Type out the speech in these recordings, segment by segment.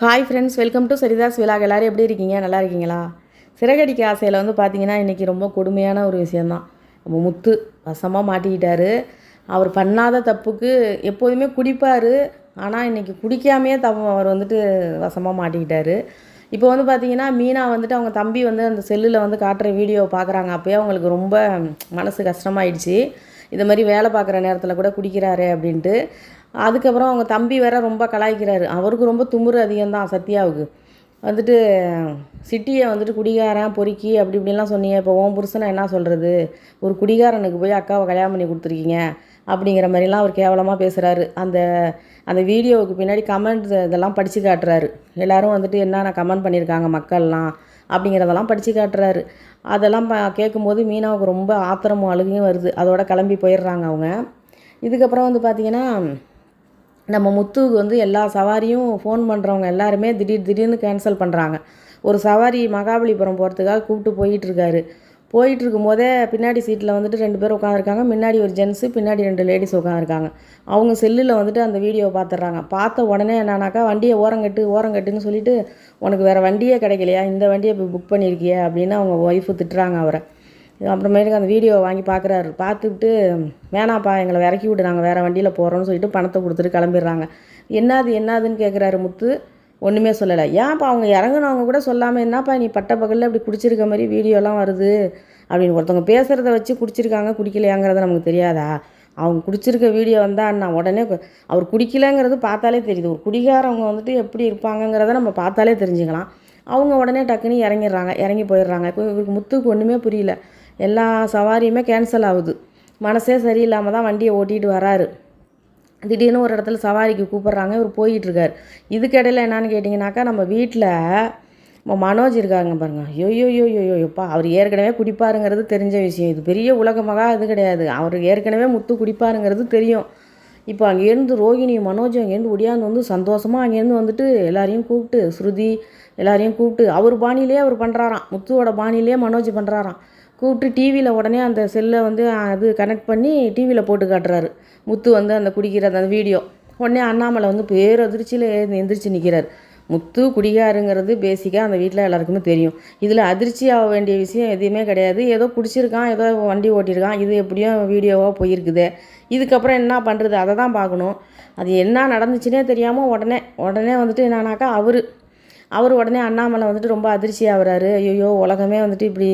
Hi friends welcome to Saritha's vlog எல்லோரும் எப்படி இருக்கீங்க? நல்லா இருக்கீங்களா? சிறகடிக்க ஆசையில் வந்து பார்த்தீங்கன்னா இன்றைக்கி ரொம்ப கொடுமையான ஒரு விஷயந்தான் நம்ம முத்து வசமாக மாட்டிக்கிட்டாரு. அவர் பண்ணாத தப்புக்கு எப்போதுமே குடிப்பார். ஆனால் இன்றைக்கி குடிக்காமையே தப்பு அவர் வந்துட்டு வசமாக மாட்டிக்கிட்டாரு. இப்போ வந்து பார்த்தீங்கன்னா மீனா வந்துட்டு அவங்க தம்பி வந்து அந்த செல்லில் வந்து காட்டுற வீடியோ பார்க்குறாங்க அப்போயே அவங்களுக்கு ரொம்ப மனசு கஷ்டமாயிடுச்சு. இது மாதிரி வேலை பார்க்குற நேரத்தில் கூட குடிக்கிறாரு அப்படின்ட்டு. அதுக்கப்புறம் அவங்க தம்பி வேற ரொம்ப கலாய்க்கிறாரு. அவருக்கு ரொம்ப துமுறு அதிகம்தான் சத்யாவுக்கு. வந்துட்டு சிட்டியை வந்துட்டு குடிகாரன் பொறுக்கி அப்படி இப்படிலாம் சொன்னீங்க. இப்போ உன் புருஷனை என்ன சொல்கிறது ஒரு குடிகாரனுக்கு போய் அக்காவை கல்யாணம் பண்ணி கொடுத்துருக்கீங்க. அப்படிங்கிற மாதிரிலாம் அவர் கேவலமாக பேசுகிறாரு அந்த அந்த வீடியோவுக்கு பின்னாடி கமெண்ட் இதெல்லாம் படித்து காட்டுறாரு. எல்லாரும் வந்துட்டு என்னென்ன கமெண்ட் பண்ணியிருக்காங்க மக்கள்லாம் அப்படிங்கிறதெல்லாம் படித்து காட்டுறாரு. அதெல்லாம் ப கேட்கும்போது மீனாவுக்கு ரொம்ப ஆத்திரமும் அழுகையும் வருது. அதோட கிளம்பி போயிடுறாங்க அவங்க. இதுக்கப்புறம் வந்து பார்த்திங்கன்னா நம்ம முத்துவுக்கு வந்து எல்லா சவாரியும் ஃபோன் பண்ணுறவங்க எல்லாருமே திடீர் திடீர்னு கேன்சல் பண்ணுறாங்க ஒரு சவாரி மகாபலிபுரம் போகிறதுக்காக கூப்பிட்டு போயிட்டுருக்காரு. போயிட்டு இருக்கும்போதே பின்னாடி சீட்டில் வந்துட்டு ரெண்டு பேர் உட்காந்துருக்காங்க முன்னாடி ஒரு ஜென்ஸு பின்னாடி ரெண்டு லேடிஸ் உட்காந்துருக்காங்க அவங்க செல்லில் வந்துட்டு அந்த வீடியோவை பார்த்துட்றாங்க பார்த்த உடனே என்னன்னாக்கா வண்டியை ஓரங்கட்டு ஓரங்கட்டுன்னு சொல்லிட்டு உனக்கு வேறு வண்டியே கிடைக்கலையா? இந்த வண்டியை இப்போ புக் பண்ணியிருக்கிய? அப்படின்னு அவங்க ஒய்ஃபு திட்டுறாங்க அவரை. அப்புறமேட்டுக்கு அந்த வீடியோவை வாங்கி பார்க்குறாரு. பார்த்துட்டு வேணாப்பா எங்களை இறக்கி விட்டு நாங்கள் வேறு வண்டியில் போகிறோம்னு சொல்லிட்டு பணத்தை கொடுத்துட்டு கிளம்பிடுறாங்க. என்னது என்னதுன்னு கேட்குறாரு முத்து. ஒன்றுமே சொல்லலை. ஏன்ப்பா அவங்க இறங்குனவங்க கூட சொல்லாமல் என்னப்பா நீ பட்ட பகலில் இப்படி குடிச்சிருக்க மாதிரி வீடியோலாம் வருது? அப்படின்னு ஒருத்தவங்க பேசுகிறத வச்சு குடிச்சிருக்காங்க குடிக்கலையாங்கிறது நமக்கு தெரியாதா? அவங்க குடிச்சிருக்க வீடியோ வந்தால் நான் உடனே அவர் குடிக்கலைங்கிறது பார்த்தாலே தெரியுது. ஒரு குடிகாரவங்க வந்துட்டு எப்படி இருப்பாங்கங்கிறத நம்ம பார்த்தாலே தெரிஞ்சுக்கலாம். அவங்க உடனே டக்குன்னு இறங்கிடுறாங்க இறங்கி போயிடுறாங்க. இப்போ இவருக்கு முத்துக்கு ஒன்றுமே புரியல. எல்லா சவாரியுமே கேன்சல் ஆகுது. மனசே சரியில்லாமல் தான் வண்டியை ஓட்டிகிட்டு வராரு. திடீர்னு ஒரு இடத்துல சவாரிக்கு கூப்பிட்றாங்க இவர் போயிட்டுருக்கார். இதுக்கிடையில் என்னான்னு கேட்டிங்கனாக்கா நம்ம வீட்டில் இப்போ மனோஜ் இருக்காங்க பாருங்க. ஐயோ அவர் ஏற்கனவே குடிப்பாருங்கிறது தெரிஞ்ச விஷயம். இது பெரிய உலகமாக இது கிடையாது. அவர் ஏற்கனவே முத்து குடிப்பாருங்கிறது தெரியும். இப்போ அங்கேருந்து ரோகிணி மனோஜ் அங்கேருந்து ஒடியாந்து வந்து சந்தோஷமாக அங்கேருந்து வந்துட்டு எல்லாரையும் கூப்பிட்டு ஸ்ருதி எல்லாரையும் கூப்பிட்டு அவர் பாணியிலே அவர் பண்ணுறாராம் முத்துவோட பாணியிலே மனோஜ் பண்ணுறாராம் கூப்பிட்டு டிவியில் உடனே அந்த செல்லை வந்து அது கனெக்ட் பண்ணி டிவியில் போட்டு காட்டுறாரு. முத்து வந்து அந்த குடிக்கிற அந்த வீடியோ உடனே அண்ணாமலை வந்து பேரதிர்ச்சியில் எந்திரிச்சு நிற்கிறார் முத்து குடிகாருங்கிறது பேசிக்காக அந்த வீட்டில் எல்லாருக்குமே தெரியும். இதில் அதிர்ச்சி ஆக வேண்டிய விஷயம் எதுவுமே கிடையாது. ஏதோ குடிச்சிருக்கான் ஏதோ வண்டி ஓட்டியிருக்கான் இது எப்படியும் வீடியோவாக போயிருக்குது. இதுக்கப்புறம் என்ன பண்ணுறது அதை தான் பார்க்கணும். அது என்ன நடந்துச்சுன்னே தெரியாமல் உடனே உடனே வந்துட்டு என்னன்னாக்கா அவர் அவர் உடனே அண்ணாமலை வந்துட்டு ரொம்ப அதிர்ச்சி ஆகிறாரு. ஐயோ உலகமே வந்துட்டு இப்படி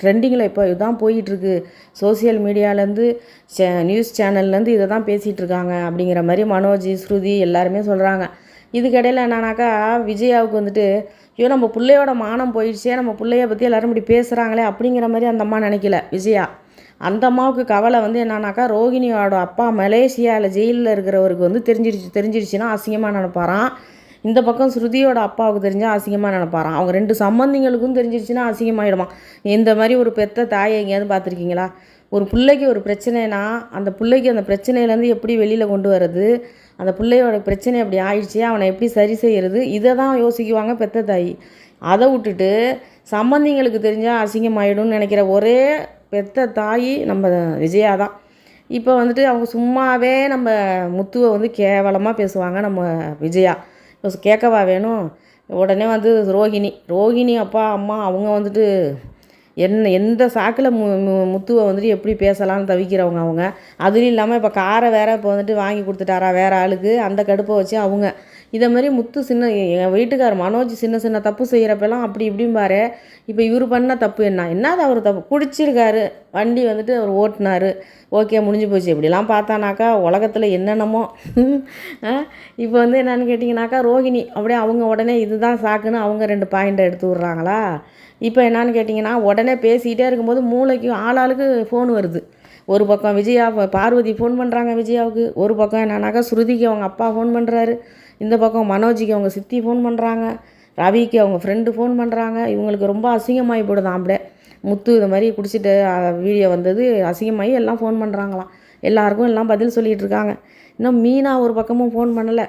ட்ரெண்டிங்கில் இப்போ இதுதான் போயிட்டுருக்கு. சோசியல் மீடியாவிலேருந்து சே நியூஸ் சேனல்லேருந்து இதை தான் பேசிகிட்டு இருக்காங்க அப்படிங்கிற மாதிரி மனோஜ் ஸ்ருதி எல்லாருமே சொல்கிறாங்க இதுக்கிடையில் என்னன்னாக்கா விஜயாவுக்கு வந்துட்டு ஐயோ நம்ம பிள்ளையோட மானம் போயிடுச்சே நம்ம பிள்ளைய பற்றி எல்லாரும் இப்படி பேசுகிறாங்களே அப்படிங்கிற மாதிரி அந்த அம்மா நினைக்கல விஜயா. அந்த அம்மாவுக்கு கவலை வந்து என்னன்னாக்கா ரோகிணியோட அப்பா மலேசியாவில் ஜெயிலில் இருக்கிறவருக்கு வந்து தெரிஞ்சிருச்சு தெரிஞ்சிருச்சுன்னா அசிங்கமாக நினைப்பாராம். இந்த பக்கம் ஸ்ருதியோட அப்பாவுக்கு தெரிஞ்சால் அசிங்கமாக நினைப்பாரான் அவங்க ரெண்டு சம்பந்திங்களுக்கும் தெரிஞ்சிருச்சுன்னா அசிங்கமாயிடுமா இந்த மாதிரி ஒரு பெத்த தாயை எங்கேயாவது பார்த்துருக்கீங்களா? ஒரு பிள்ளைக்கு ஒரு பிரச்சனைனா அந்த பிள்ளைக்கு அந்த பிரச்சனையிலேருந்து எப்படி வெளியில் கொண்டு வர்றது? அந்த பிள்ளையோட பிரச்சனை அப்படி ஆயிடுச்சு அவனை எப்படி சரி செய்யறது? இதை தான் யோசிக்குவாங்க பெத்த தாய். அதை விட்டுட்டு சம்பந்திங்களுக்கு தெரிஞ்சால் அசிங்கமாயிடும்னு நினைக்கிற ஒரே பெத்த தாய் நம்ம விஜயா தான். இப்போ வந்துட்டு அவங்க சும்மாவே நம்ம முத்துவை வந்து கேவலமாக பேசுவாங்க நம்ம விஜயா. கேட்கவா வேணும்? உடனே வந்து ரோகிணி ரோகிணி அப்பா அம்மா அவங்க வந்துட்டு என்ன எந்த சாக்கில் மு முத்துவை வந்துட்டு எப்படி பேசலாம்னு தவிக்கிறவங்க அவங்க. அதுவும் இல்லாமல் இப்போ காரை வேற இப்போ வந்துட்டு வாங்கி கொடுத்துட்டாரா வேற ஆளுக்கு. அந்த கடுப்பை வச்சு அவங்க. இதை மாதிரி முத்து சின்ன என் வீட்டுக்கார் மனோஜ் சின்ன சின்ன தப்பு செய்கிறப்பெல்லாம் அப்படி இப்படிம்பாரு இப்போ இவர் பண்ண தப்பு என்ன? என்னது அவர் தப்பு? குடிச்சிருக்காரு. வண்டி வந்துட்டு அவர் ஓட்டினார். ஓகே முடிஞ்சு போச்சு. இப்படிலாம் பார்த்தானாக்கா உலகத்தில் என்னென்னமோ. இப்போ வந்து என்னன்னு கேட்டிங்கனாக்கா ரோஹிணி அப்படியே அவங்க உடனே இதுதான் சாக்குன்னு அவங்க ரெண்டு பாயிண்டை எடுத்து விட்றாங்களா? இப்போ என்னன்னு கேட்டிங்கன்னா உடனே பேசிக்கிட்டே இருக்கும்போது மூளைக்கு ஆளாளுக்கு ஃபோன் வருது. ஒரு பக்கம் விஜயா பார்வதி ஃபோன் பண்ணுறாங்க விஜயாவுக்கு. ஒரு பக்கம் என்னன்னாக்கா ஸ்ருதிக்கு அவங்க அப்பா ஃபோன் பண்ணுறாரு இந்த பக்கம் மனோஜிக்கு அவங்க சித்தி ஃபோன் பண்ணுறாங்க ரவிக்கு அவங்க ஃப்ரெண்டு ஃபோன் பண்ணுறாங்க இவங்களுக்கு ரொம்ப அசிங்கமாகி போடுது ஆம்பளை. முத்து இது மாதிரி குடிச்சிட்டு வீடியோ வந்தது அசிங்கமாகி எல்லாம் ஃபோன் பண்ணுறாங்களாம் எல்லாருக்கும் எல்லாம் பதில் சொல்லிகிட்டு இருக்காங்க. இன்னும் மீனா ஒரு பக்கமும் ஃபோன் பண்ணலை.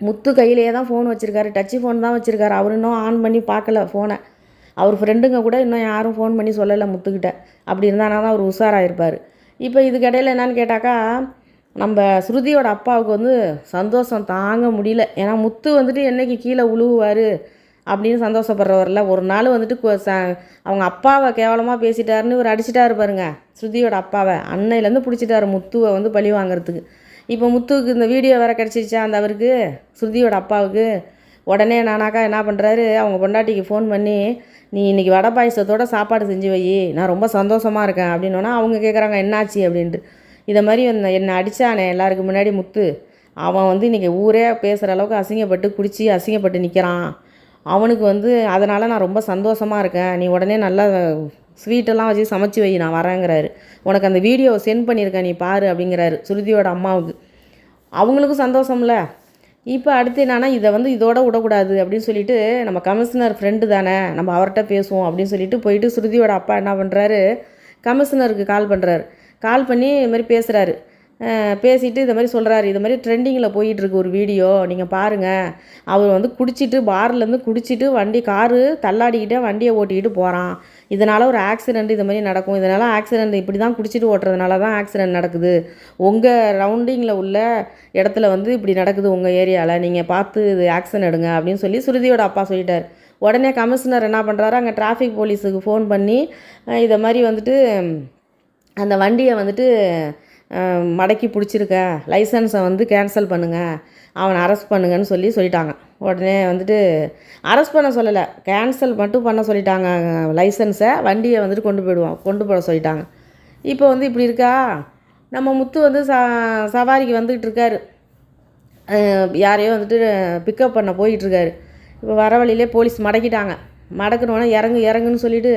முத்து கையிலேயே தான் ஃபோன் வச்சுருக்காரு. டச்சு ஃபோன் தான் வச்சுருக்காரு. அவர் இன்னும் ஆன் பண்ணி பார்க்கல ஃபோனை அவர் ஃப்ரெண்டுங்க கூட இன்னும் யாரும் ஃபோன் பண்ணி சொல்லலை முத்துக்கிட்ட. அப்படி இருந்தானா தான் அவர் உஷாராயிருப்பார். இப்போ இதுக்கிடையில் என்னன்னு கேட்டாக்கா நம்ம ஸ்ருதியோட அப்பாவுக்கு வந்து சந்தோஷம் தாங்க முடியல. ஏன்னா முத்து வந்துட்டு என்னைக்கு கீழே உழுவுவார் அப்படின்னு சந்தோஷப்படுறவரில் ஒரு நாள் வந்துட்டு ச- அவங்க அப்பாவை கேவலமாக பேசிட்டாருன்னு இவர் அடிச்சிட்டாரு பாருங்க ஸ்ருதியோட அப்பாவை. அன்னையிலேருந்து பிடிச்சிட்டாரு முத்துவை வந்து பழி வாங்குறதுக்கு. இப்போ முத்துவுக்கு இந்த வீடியோ வேறு கிடச்சிருச்சா அந்த அவருக்கு? ஸ்ருதியோட அப்பாவுக்கு. உடனே நானாக்கா என்ன பண்ணுறாரு அவங்க பொண்டாட்டிக்கு ஃபோன் பண்ணி நீ இன்றைக்கி வடை பாயசத்தோட சாப்பாடு செஞ்சு வை நான் ரொம்ப சந்தோஷமாக இருக்கேன் அப்படின்னோன்னா அவங்க கேட்குறாங்க என்னாச்சு? அப்படின்ட்டு. இதை மாதிரி இந்த- என்னை அடித்தானே எல்லாருக்கு முன்னாடி முத்து. அவன் வந்து இன்றைக்கி ஊரே பேசுகிற அளவுக்கு அசிங்கப்பட்டு குடித்து அசிங்கப்பட்டு நிற்கிறான் அவனுக்கு வந்து அதனால் நான் ரொம்ப சந்தோஷமாக இருக்கேன். நீ உடனே நல்லா ஸ்வீட்டெல்லாம் வச்சு சமைச்சு வை நான் வரேங்கிறாரு. உனக்கு அந்த வீடியோவை சென்ட் பண்ணியிருக்கேன் நீ பாரு அப்படிங்கிறாரு சுருதியோட அம்மாவுக்கு. அவங்களுக்கும் சந்தோஷம்ல. இப்போ அடுத்து என்னன்னா இதை வந்து இதோட விடக்கூடாது அப்படின்னு சொல்லிட்டு நம்ம கமிஷனர் ஃப்ரெண்டு தானே நம்ம அவர்கிட்ட பேசுவோம் அப்படின்னு சொல்லிட்டு போயிட்டு ஸ்ருதியோட அப்பா என்ன பண்ணுறாரு கமிஷனருக்கு கால் பண்ணுறாரு கால் பண்ணி இது மாதிரி பேசுகிறாரு பேசிட்டு இது மாதிரி சொல்கிறாரு இது மாதிரி ட்ரெண்டிங்கில் போயிட்டுருக்கு ஒரு வீடியோ. நீங்கள் பாருங்கள் அவர் வந்து குடிச்சிட்டு பார்லேருந்து குடிச்சிட்டு வண்டி காரு தள்ளாடிக்கிட்டே வண்டியை ஓட்டிக்கிட்டு போகிறான் இதனால் ஒரு ஆக்சிடெண்ட் இது மாதிரி நடக்கும். இதனால் ஆக்சிடெண்ட் இப்படி தான் குடிச்சிட்டு ஓட்டுறதுனால தான் ஆக்சிடெண்ட் நடக்குது. உங்கள் ரவுண்டிங்கில் உள்ள இடத்துல வந்து இப்படி நடக்குது உங்கள் ஏரியாவில் நீங்கள் பார்த்து இது ஆக்ஷன் எடுங்க அப்படின்னு சொல்லி சுருதியோட அப்பா சொல்லிட்டார். உடனே கமிஷனர் என்ன பண்ணுறாரு அங்கே டிராஃபிக் போலீஸுக்கு ஃபோன் பண்ணி இதை மாதிரி வந்துட்டு அந்த வண்டியை வந்துட்டு மடக்கி பிடிச்சிருக்க. லைசன்ஸை வந்து கேன்சல் பண்ணுங்கள் அவனை அரெஸ்ட் பண்ணுங்கன்னு சொல்லி சொல்லிட்டாங்க. உடனே வந்துட்டு அரெஸ்ட் பண்ண சொல்லலை. கேன்சல் மட்டும் பண்ண சொல்லிட்டாங்க. லைசன்ஸை வண்டியை வந்துட்டு கொண்டு போயிடுவோம் கொண்டு போட சொல்லிட்டாங்க. இப்போ வந்து இப்படி இருக்கா? நம்ம முத்து வந்து ச சவாரிக்கு வந்துக்கிட்டு இருக்காரு. யாரையோ வந்துட்டு பிக்கப் பண்ண போயிட்டுருக்காரு இப்போ வர வழியிலே போலீஸ் மடக்கிட்டாங்க. மடக்கணுன்னா இறங்கு இறங்குன்னு சொல்லிட்டு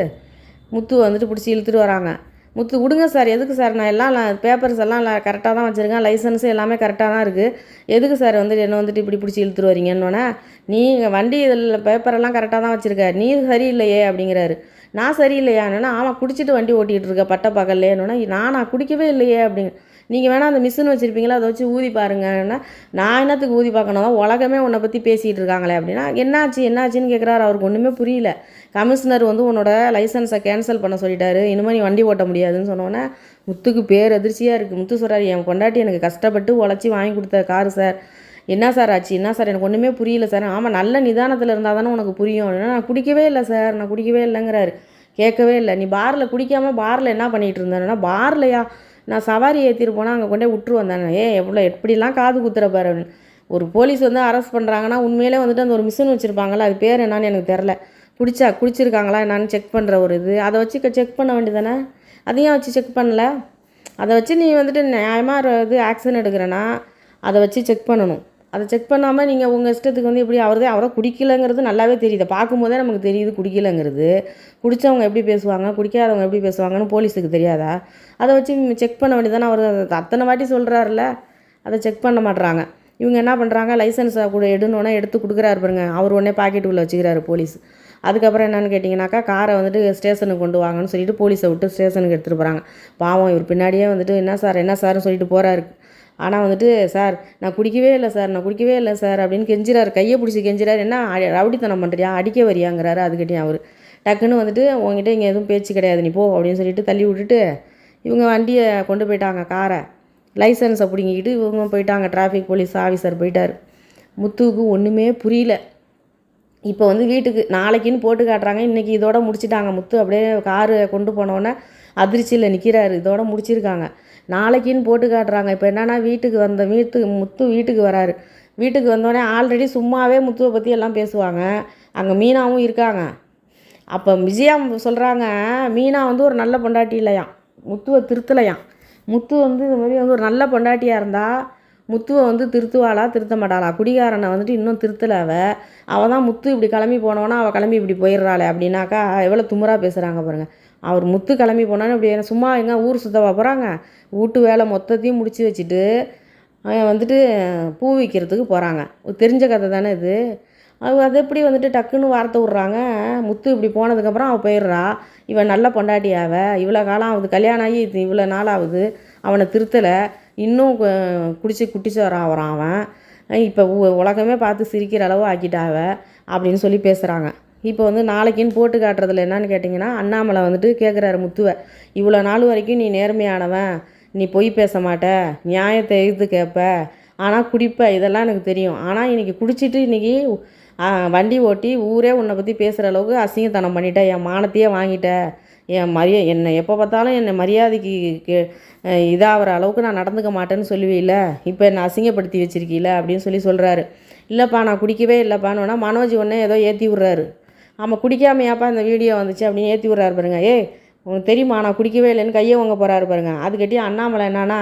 முத்து வந்துட்டு பிடிச்சி இழுத்துட்டு வராங்க. முத்து விடுங்க சார். எதுக்கு சார்? நான் எல்லாம் பேப்பர்ஸ் எல்லாம் கரெக்டாக தான் வச்சுருக்கேன். லைசன்ஸு எல்லாமே கரெக்டாக தான் இருக்குது எதுக்கு சார் வந்துட்டு என்ன வந்துட்டு இப்படி பிடிச்சி இழுத்துட்டு வரீங்கன்னொன்னே நீங்கள் வண்டி இதில் பேப்பரெல்லாம் கரெக்டாக தான் வச்சுருக்க. நீ சரியில்லையே அப்படிங்கிறாரு. நான் சரியில்லையான்னா ஆமாம் குடிச்சிட்டு வண்டி ஓட்டிகிட்டு இருக்க பட்ட பகல்லேன்னொன்னே நான் நான் குடிக்கவே இல்லையே அப்படிங்க நீங்கள் வேணால் அந்த மிஷின் வச்சுருப்பீங்களா அதை வச்சு ஊதி பாருங்கன்னா நான் என்னத்துக்கு ஊதி பார்க்கணும்? உலகமே உன்னை பற்றி பேசிகிட்டு இருக்காங்களே அப்படின்னா என்னாச்சு என்னாச்சுன்னு கேட்குறாரு அவருக்கு ஒன்றுமே புரியல. கமிஷனர் வந்து உன்னோட லைசன்ஸை கேன்சல் பண்ண சொல்லிட்டாரு. இனிமேல் நீ வண்டி ஓட்ட முடியாதுன்னு சொன்னோன்னே முத்துக்கு பேர் அதிர்ச்சியாக இருக்குது முத்து சொல்கிறார் என் கொண்டாட்டி எனக்கு கஷ்டப்பட்டு உழைச்சி வாங்கி கொடுத்த காரு சார். என்ன சார் ஆச்சு? என்ன சார்? எனக்கு ஒன்றுமே புரியல சார். ஆமாம் நல்ல நிதானத்தில் இருந்தால் தானே உனக்கு புரியும். அப்படின்னா நான் குடிக்கவே இல்லை சார். நான் குடிக்கவே இல்லைங்கிறாரு. கேட்கவே இல்லை. நீ பாரில் குடிக்காமல் பாரில் என்ன பண்ணிகிட்டு இருந்தேன்னா பார்லையா நான் சவாரி ஏற்றிட்டு போனால் அங்கே கொண்டே விட்டுரு வந்தானே ஏ எவ்வளோ எப்படிலாம் காது குத்துற பாரு அப்படின்னு. ஒரு போலீஸ் வந்து அரெஸ்ட் பண்ணுறாங்கன்னா உண்மையிலே வந்துட்டு அந்த ஒரு மிஷின் வச்சுருப்பாங்கல்ல அது பேர் என்னன்னு எனக்கு தெரில. குடிச்சா குடிச்சிருக்காங்களா என்னான்னு செக் பண்ணுற ஒரு இது. அதை வச்சு செக் பண்ண வேண்டியதானே அதையும் வச்சு செக் பண்ணல. அதை வச்சு நீ வந்துட்டு நியாயமாக இது ஆக்ஷன் எடுக்கிறேன்னா அதை வச்சு செக் பண்ணணும். அதை செக் பண்ணாமல் நீங்கள் உங்கள் இஷ்டத்துக்கு வந்து எப்படி அவரதே அவரை குடிக்கலைங்கிறது நல்லாவே தெரியுது. பார்க்கும்போதே நமக்கு தெரியுது குடிக்கலைங்கிறது. குடித்தவங்க எப்படி பேசுவாங்க? குடிக்காதவங்க எப்படி பேசுவாங்கன்னு போலீஸுக்கு தெரியாதா? அதை வச்சு செக் பண்ண வேண்டியதானே அவர். அத்தனை வாட்டி சொல்கிறாருல அதை செக் பண்ண மாட்றாங்க. இவங்க என்ன பண்ணுறாங்க லைசன்ஸை கூட எடுனோடனே எடுத்து கொடுக்குறாரு பாருங்க. அவர் உடனே பாக்கெட்டுக்குள்ளே வச்சுக்கிறாரு போலீஸ். அதுக்கப்புறம் என்னென்னு கேட்டிங்கனாக்கா காரை வந்துட்டு ஸ்டேஷனுக்கு கொண்டு வாங்கன்னு சொல்லிட்டு போலீஸை விட்டு ஸ்டேஷனுக்கு எடுத்துகிட்டு போகிறாங்க பாவம் இவர் பின்னாடியே வந்துட்டு என்ன சார் என்ன சார்னு சொல்லிட்டு போகிறாரு ஆனால் வந்துட்டு சார் நான் குடிக்கவே இல்லை சார் நான் குடிக்கவே இல்லை சார் அப்படின்னு கெஞ்சிறாரு. கையை பிடிச்சி கெஞ்சிறாரு. என்ன ரவுடித்தனம் பண்ணுறியா அடிக்க வரியாங்கிறாரு அதுக்கிட்டையும் அவர். டக்குன்னு வந்துட்டு உங்ககிட்ட இங்கே எதுவும் பேச்சு கிடையாது நீ போ அப்படின்னு சொல்லிட்டு தள்ளி விட்டுட்டு இவங்க வண்டியை கொண்டு போயிட்டாங்க காரை. லைசன்ஸை பிடுங்கிக்கிட்டு இவங்க போயிட்டாங்க. டிராஃபிக் போலீஸ் ஆஃபீஸர் போயிட்டார். முத்துவுக்கு ஒன்றுமே புரியல. இப்போ வந்து வீட்டுக்கு நாளைக்குன்னு போட்டு காட்டுறாங்க. இன்றைக்கி இதோட முடிச்சிட்டாங்க. முத்து அப்படியே காரு கொண்டு போனோடனே அதிர்ச்சியில் நிற்கிறாரு இதோட முடிச்சிருக்காங்க. நாளைக்குன்னு போட்டு காட்டுறாங்க. இப்போ என்னன்னா வீட்டுக்கு வந்த வீட்டுக்கு முத்து வீட்டுக்கு வராரு. வீட்டுக்கு வந்தோடனே ஆல்ரெடி சும்மாவே முத்துவை பற்றி எல்லாம் பேசுவாங்க. அங்கே மீனாவும் இருக்காங்க. அப்போ விஜயா சொல்கிறாங்க மீனா வந்து ஒரு நல்ல பொண்டாட்டி இல்லையாம். முத்துவை திருத்தலையாம். முத்து வந்து இது மாதிரி வந்து ஒரு நல்ல பொண்டாட்டியாக இருந்தால் முத்துவை வந்து திருத்துவாளா திருத்த மாட்டாளா? குடிகாரனை வந்துட்டு இன்னும் திருத்தலை அவள் அவள் தான் முத்து இப்படி கிளம்பி போனோன்னா அவள் கிளம்பி இப்படி போயிடுறாளே அப்படின்னாக்கா எவ்வளோ துமுறாக பேசுகிறாங்க பாருங்கள் அவர் முத்து கிளம்பி போனான்னு இப்படி என்ன சும்மா எங்கே ஊர் சுத்தவா போகிறாங்க வீட்டு வேலை மொத்தத்தையும் முடிச்சு வச்சுட்டு வந்துட்டு பூ விற்கிறதுக்கு போகிறாங்க தெரிஞ்ச கதை தானே இது. அவங்க அது எப்படி வந்துட்டு டக்குன்னு வார்த்தை விட்றாங்க? முத்து இப்படி போனதுக்கப்புறம் அவள் போயிடுறா. இவன் நல்ல பொண்டாட்டி அவ இவ்வளோ காலம் ஆகுது கல்யாணம் ஆகி இது இவ்வளோ நாள் ஆகுது. அவனை திருத்தலை. இன்னும் கு- குடிச்சு குட்டிச்சோரான் வரான் அவன். இப்போ உலகமே பார்த்து சிரிக்கிற அளவு ஆக்கிட்டாவ அப்படின்னு சொல்லி பேசுகிறாங்க இப்போ வந்து நாளைக்குன்னு போட்டு காட்டுறதுல என்னன்னு கேட்டிங்கன்னா அண்ணாமலை வந்துட்டு கேட்குறாரு முத்துவை இவ்வளோ நாள் வரைக்கும் நீ நேர்மையானவன் நீ பொய் பேச மாட்ட நியாயத்தை எழுத்து கேட்ப ஆனால் குடிப்ப இதெல்லாம் எனக்கு தெரியும். ஆனால் இன்றைக்கி குடிச்சிட்டு இன்றைக்கி வண்டி ஓட்டி ஊரே உன்னை பற்றி பேசுகிற அளவுக்கு அசிங்கத்தனம் பண்ணிட்ட என் மானத்தையே வாங்கிட்ட. என் மரியா என்னை எப்போ பார்த்தாலும் என்னை மரியாதைக்கு கே இதாகிற அளவுக்கு நான் நடந்துக்க மாட்டேன்னு சொல்லுவீல்ல இப்போ என்னை அசிங்கப்படுத்தி வச்சுருக்கீல? அப்படின்னு சொல்லி சொல்கிறாரு இல்லைப்பா நான் குடிக்கவே இல்லைப்பான்னு மனோஜ் ஒன்றே ஏதோ ஏற்றி விட்றாரு. ஆமாம் குடிக்காமையாப்பா இந்த வீடியோ வந்துச்சு அப்படின்னு ஏற்றி விட்றாரு பாருங்க. ஏய் உனக்கு தெரியுமா நான் குடிக்கவே இல்லைன்னு கையை வாங்க போகிறாரு பாருங்க. அதுக்கட்டி அண்ணாமலை என்னன்னா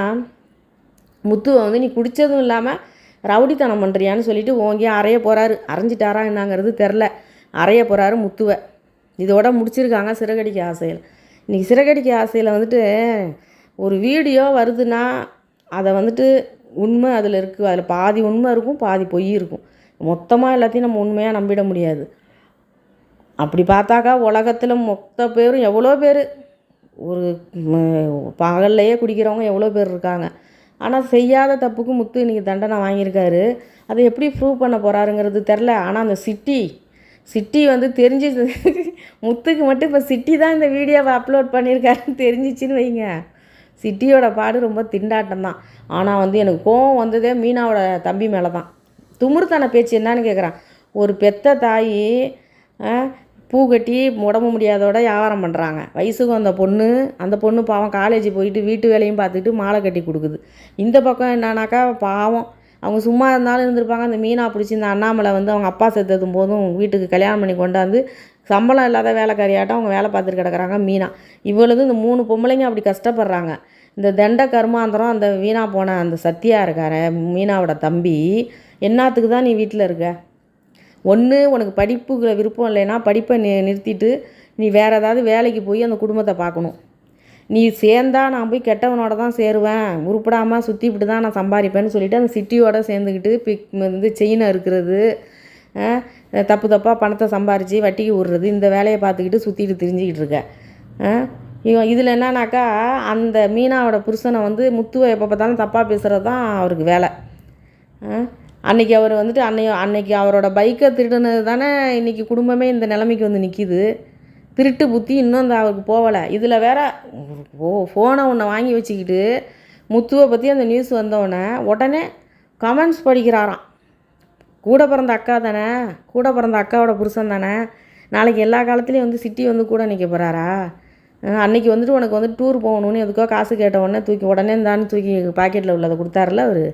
முத்துவை வந்து நீ குடித்ததும் இல்லாமல் ரவுடித்தனம் பண்ணுறியான்னு சொல்லிட்டு ஓங்கி அறைய போகிறாரு அரைஞ்சிட்டாரா என்னங்கிறது தெரில அறைய போகிறாரு முத்துவை. இதோட முடிச்சிருக்காங்க சிறகடிக்க ஆசையில். இன்றைக்கி சிறகடிக்க ஆசையில் வந்துட்டு ஒரு வீடியோ வருதுன்னா அதை வந்துட்டு உண்மை அதில் இருக்குது அதில் பாதி உண்மை இருக்கும் பாதி பொய் இருக்கும். மொத்தமாக எல்லாத்தையும் நம்ம உண்மையாக நம்பிட முடியாது. அப்படி பார்த்தாக்கா உலகத்தில் மொத்த பேரும் எவ்வளோ பேர்? ஒரு பகல்லையே குடிக்கிறவங்க எவ்வளோ பேர் இருக்காங்க. ஆனால் செய்யாத தப்புக்கு முத்து இன்றைக்கி தண்டனை வாங்கியிருக்காரு. அதை எப்படி ப்ரூவ் பண்ண போகிறாருங்கிறது தெரில ஆனால் அந்த சிட்டி சிட்டி வந்து தெரிஞ்சு முத்துக்கு மட்டும் இப்போ சிட்டி தான் இந்த வீடியோவை அப்லோட் பண்ணியிருக்காருன்னு தெரிஞ்சிச்சின்னு வைங்க. சிட்டியோட பாடு ரொம்ப திண்டாட்டம் தான். ஆனால் வந்து எனக்கு கோவம் வந்ததே மீனாவோட தம்பி மேலே தான் துமுறுத்தான பேச்சு என்னன்னு கேட்குறான் ஒரு பெத்த தாய் பூ கட்டி உடம்பு முடியாதோட வியாபாரம் பண்ணுறாங்க வயசுக்கு அந்த பொண்ணு அந்த பொண்ணு பாவம் காலேஜ் போயிட்டு வீட்டு வேலையும் பார்த்துட்டு மாலை கட்டி கொடுக்குது. இந்த பக்கம் என்னன்னாக்கா பாவம். அவங்க சும்மா இருந்தாலும் இருந்திருப்பாங்க. அந்த மீனா பிடிச்சி இந்த அண்ணாமலை வந்து அவங்க அப்பா செத்ததும் போதும் வீட்டுக்கு கல்யாணம் பண்ணி கொண்டாந்து சம்பளம் இல்லாத வேலைக்காரியாட்டம் அவங்க வேலை பார்த்துட்டு கிடக்குறாங்க மீனா. இவ்வளவு இந்த மூணு பொம்பளைங்க அப்படி கஷ்டப்படுறாங்க. இந்த தண்ட கருமாந்திரம் அந்த வீணா போன அந்த சத்தியா இருக்கார மீனாவோட தம்பி என்னத்துக்கு தான் நீ வீட்டில் இருக்க? ஒன்று உனக்கு படிப்புகளை விருப்பம் இல்லைன்னா படிப்பை நி நிறுத்திட்டு நீ வேறு ஏதாவது வேலைக்கு போய் அந்த குடும்பத்தை பார்க்கணும். நீ சேர்ந்தா நான் போய் கெட்டவனோட தான் சேருவேன். உருப்படாமல் சுற்றிவிட்டு தான் நான் சம்பாதிப்பேன்னு சொல்லிட்டு அந்த சிட்டியோட சேர்ந்துக்கிட்டு பிக் வந்து செயினை இருக்கிறது தப்பு தப்பாக பணத்தை சம்பாரித்து வட்டிக்கு விடுறது இந்த வேலையை பார்த்துக்கிட்டு சுற்றிட்டு திரிஞ்சிக்கிட்டு இருக்க. இவன் இதில் என்னன்னாக்கா அந்த மீனாவோட புருஷனை வந்து முத்துவை எப்போ பார்த்தாலும் தப்பாக பேசுகிறது தான் அவருக்கு வேலை. அன்றைக்கி அவர் வந்துட்டு அன்னை அன்னைக்கு அவரோட பைக்கை திருடினது தானே இன்றைக்கி குடும்பமே இந்த நிலைமைக்கு வந்து நிற்கிது திருட்டு புத்தி இன்னும் அந்த அவருக்கு போகலை. இதில் வேற ஓ ஃபோனை ஒன்று வாங்கி வச்சுக்கிட்டு முத்துவை பற்றி அந்த நியூஸ் வந்தோடனே உடனே கமெண்ட்ஸ் படிக்கிறாராம். கூட பிறந்த அக்கா தானே கூட பிறந்த அக்காவோட புருஷன் தானே நாளைக்கு எல்லா காலத்துலேயும் வந்து சிட்டி வந்து கூட நிற்க போகிறாரா அன்றைக்கி வந்துட்டு உனக்கு வந்து டூர் போகணுன்னு எதுக்கோ காசு கேட்ட உடனே தூக்கி உடனே இருந்தான்னு தூக்கி பாக்கெட்டில் உள்ளதை கொடுத்தாருல அவர்.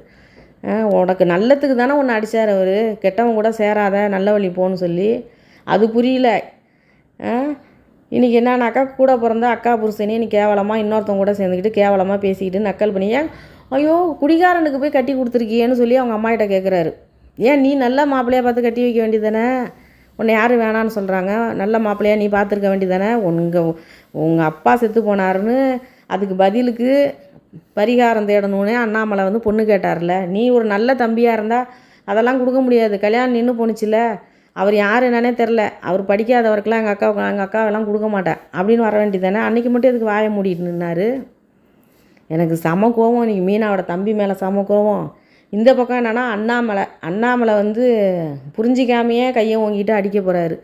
உனக்கு நல்லத்துக்கு தானே ஒன்று அடித்தார் அவர். கெட்டவன் கூட சேராத நல்ல வழி போன்னு சொல்லி. அது புரியல. இன்றைக்கி என்னன்னாக்கா கூட பிறந்த அக்கா புருஷனே நீ கேவலமாக இன்னொருத்தவங்க கூட சேர்ந்துக்கிட்டு கேவலமாக பேசிக்கிட்டு நக்கல் பண்ணி ஏன் ஐயோ குடிகாரனுக்கு போய் கட்டி கொடுத்துருக்கியேன்னு சொல்லி அவங்க அம்மாகிட்ட கேட்குறாரு ஏன் நீ நல்ல மாப்பிள்ளையாக பார்த்து கட்டி வைக்க வேண்டியதானே உன்னை யாரும் வேணான்னு சொல்கிறாங்க நல்ல மாப்பிள்ளையாக நீ பார்த்துருக்க வேண்டியதானே உங்கள் உங்கள் அப்பா செத்து போனாருன்னு அதுக்கு பதிலுக்கு பரிகாரம் தேடணும்னே அண்ணாமலை வந்து பொண்ணு கேட்டார்ல நீ ஒரு நல்ல தம்பியாக இருந்தால் அதெல்லாம் கொடுக்க முடியாது. கல்யாணம் நின்று போணுச்சுல. அவர் யார் என்னன்னே தெரில அவர் படிக்காதவருக்கெல்லாம் எங்கள் அக்கா எங்கள் அக்காவெல்லாம் கொடுக்க மாட்டேன். அப்படின்னு வர வேண்டியதானே அன்றைக்கி மட்டும் எதுக்கு வாய மூடிட்டு நின்னார்? எனக்கு சம கோவம். இன்றைக்கி மீனாவோட தம்பி மேலே சம கோவம். இந்த பக்கம் என்னென்னா அண்ணாமலை அண்ணாமலை வந்து புரிஞ்சிக்காமையே கையை ஓங்கிட்டு அடிக்க போகிறாரு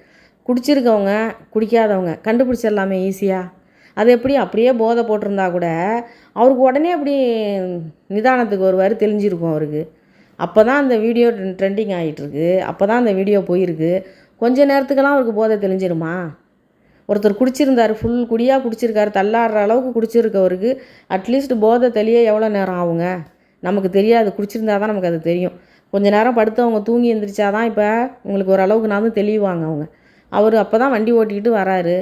குடிச்சிருக்கவங்க குடிக்காதவங்க கண்டுபிடிச்சிடலாமே ஈஸியாக அது எப்படி அப்படியே போதை போட்டிருந்தா கூட அவருக்கு உடனே அப்படி நிதானத்துக்கு வருவார் தெளிஞ்சிருக்கும் அவருக்கு. அப்போ தான் அந்த வீடியோ ட்ரெண்டிங் ஆகிட்டுருக்கு அப்போ தான் அந்த வீடியோ போயிருக்கு. கொஞ்ச நேரத்துக்கெல்லாம் அவருக்கு போதை தெளிஞ்சிருமா? ஒருத்தர் குடிச்சிருந்தார் ஃபுல் குடியாக குடிச்சிருக்காரு தள்ளாடுற அளவுக்கு குடிச்சிருக்கவருக்கு அட்லீஸ்ட் போதை தெளிய எவ்வளோ நேரம் ஆகுங்க? நமக்கு தெரியாது. குடிச்சிருந்தா தான் நமக்கு அது தெரியும். கொஞ்ச நேரம் படுத்து அவங்க தூங்கி எழுந்திரிச்சாதான் இப்போ உங்களுக்கு ஓரளவுக்கு நான் வந்து தெளிவாங்க அவங்க. அவர் அப்போ தான் வண்டி ஓட்டிக்கிட்டு வராரு.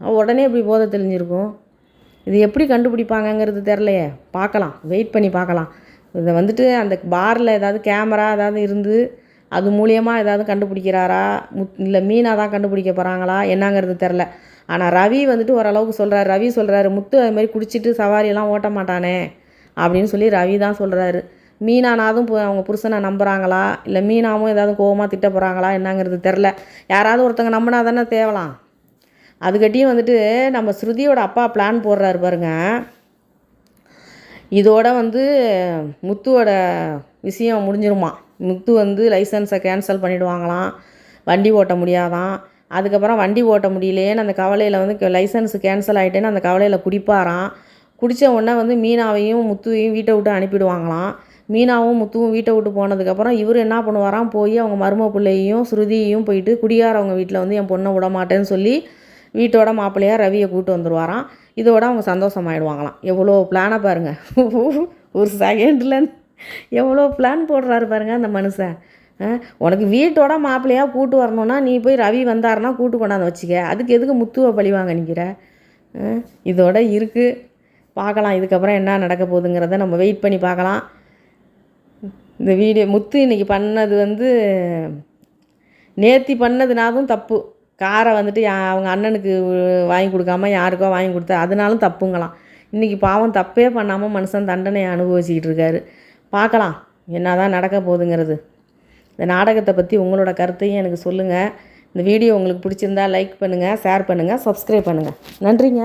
உடனே இப்படி போதை தெளிஞ்சிருக்கும். இது எப்படி கண்டுபிடிப்பாங்கங்கிறது தெரிலையே பார்க்கலாம். வெயிட் பண்ணி பார்க்கலாம். இதை வந்துட்டு அந்த பாரில் ஏதாவது கேமரா ஏதாவது இருந்து அது மூலியமாக ஏதாவது கண்டுபிடிக்கிறாரா? முத் இல்லை மீனாக தான் கண்டுபிடிக்க போகிறாங்களா என்னங்கிறது தெரில ஆனால் ரவி வந்துட்டு ஓரளவுக்கு சொல்கிறாரு ரவி சொல்கிறாரு முத்து அது மாதிரி குடிச்சிட்டு சவாரியெல்லாம் ஓட்ட மாட்டானே அப்படின்னு சொல்லி ரவி தான் சொல்கிறாரு மீனானாதும் அவங்க புருஷனை நம்புகிறாங்களா இல்லை மீனாவும் ஏதாவது கோவமாக திட்ட போகிறாங்களா என்னங்கிறது தெரில யாராவது ஒருத்தங்க நம்பினா தானே தேவலாம். அதுக்கட்டியும் வந்துட்டு நம்ம ஸ்ருதியோட அப்பா பிளான் போடுறாரு பாருங்க. இதோட வந்து முத்துவோட விஷயம் முடிஞ்சிருமா? முத்து வந்து லைசன்ஸை கேன்சல் பண்ணிவிடுவாங்களாம் வண்டி ஓட்ட முடியாதான். அதுக்கப்புறம் வண்டி ஓட்ட முடியலேன்னு அந்த கவலையில் வந்து லைசன்ஸ் கேன்சல் ஆகிட்டேன்னு அந்த கவலையில் குடிப்பாராம். குடித்த உடனே வந்து மீனாவையும் முத்துவையும் வீட்டை விட்டு அனுப்பிடுவாங்களாம். மீனாவும் முத்துவும் வீட்டை விட்டு போனதுக்கப்புறம் இவர் என்ன பண்ணுவாராம்? போய் அவங்க மரும பிள்ளையையும் ஸ்ருதியையும் போயிட்டு குடியாரவங்க வீட்டில் வந்து என் பொண்ணை விட மாட்டேன்னு சொல்லி வீட்டோட மாப்பிள்ளையாக ரவியை கூட்டு வந்துடுவாராம் இதோட அவங்க சந்தோஷமாயிடுவாங்களாம். எவ்வளோ பிளானை பாருங்கள் ஒரு செகண்டில் எவ்வளோ பிளான் போடுறாரு பாருங்கள் அந்த மனுஷன். ஆ, உனக்கு வீட்டோட மாப்பிள்ளையாக கூட்டு வரணும்னா நீ போய் ரவி வந்தாருன்னா கூட்டு கொண்டாந்து வச்சுக்க. அதுக்கு எதுக்கு முத்துவை பழிவாங்க நிற்கிற இதோட இருக்குது பார்க்கலாம். இதுக்கப்புறம் என்ன நடக்க போகுதுங்கிறத நம்ம வெயிட் பண்ணி பார்க்கலாம். இந்த வீடியோ முத்து இன்னைக்கு பண்ணது வந்து நேர்த்தி பண்ணதுனாலும் தப்பு. காரை வந்துட்டு அவங்க அண்ணனுக்கு வாங்கி கொடுக்காம யாருக்கோ வாங்கி கொடுத்தா அதனாலும் தப்புங்களாம். இன்றைக்கி பாவம் தப்பே பண்ணாமல் மனுஷன் தண்டனையை அனுபவிச்சிக்கிட்டு இருக்காரு. பார்க்கலாம் என்ன தான் நடக்க போகுதுங்கிறது. இந்த நாடகத்தை பற்றி உங்களோட கருத்தையும் எனக்கு சொல்லுங்கள் இந்த வீடியோ உங்களுக்கு பிடிச்சிருந்தா லைக் பண்ணுங்கள் ஷேர் பண்ணுங்கள் சப்ஸ்கிரைப் பண்ணுங்கள் நன்றிங்க.